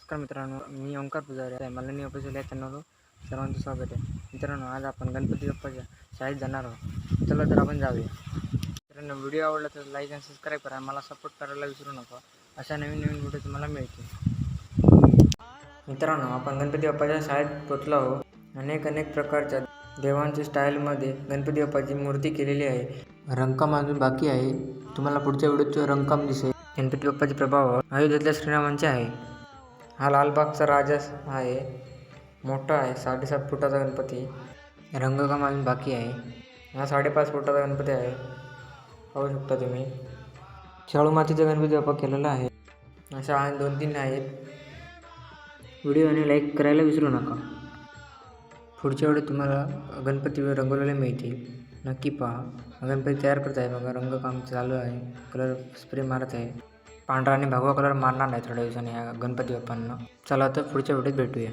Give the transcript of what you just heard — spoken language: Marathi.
नमस्कार मित्रांनो मी ओंकार पुजारी आहे. मला न्यू या चॅनलवर सर्वांचं स्वागत आहे. मित्रांनो आज आपण गणपती बाप्पाच्या शाळेत जाणार आहोत. चला तर आपण जाऊया. मित्रांनो व्हिडिओ आवडला तर लाईक आणि सबस्क्राईब करा. मला सपोर्ट करायला विसरू नका. अशा नवीन नवीन व्हिडिओ तुम्हाला मिळतील. मित्रांनो आपण गणपती बाप्पाच्या शाळेत पोचलो आहोत. अनेक अनेक प्रकारच्या देवांच्या स्टाईलमध्ये गणपती बाप्पाची मूर्ती केलेली आहे. रंगकाम अजून बाकी आहे. तुम्हाला पुढच्या व्हिडिओचं रंगकाम दिसेल. गणपती बाप्पाचे प्रभाव अयोध्येतल्या श्रीरामांचे आहे. हा लालबागचा राजा आहे. मोठा आहे. साडेसात फुटाचा गणपती. रंगकाम अजून बाकी आहे. हा साडेपाच फुटाचा गणपती आहे. पाहू शकता तुम्ही. शाळू मातीचा गणपती बाप्पा केलेला आहे. अशा आहे दोन तीन आहेत. व्हिडिओ आणि लाईक करायला विसरू नका. पुढच्या वेळी तुम्हाला गणपती रंगवलेले मिळतील. नक्की पहा. गणपती तयार करत आहे बघा. रंगकाम चालू आहे. कलर स्प्रे मारत आहे. पांढरा आणि भगवा कलर मारणार नाही थोड्या दिवसांनी या गणपती बाप्पांना. चला तर पुढच्या व्हिडिओत भेटूया.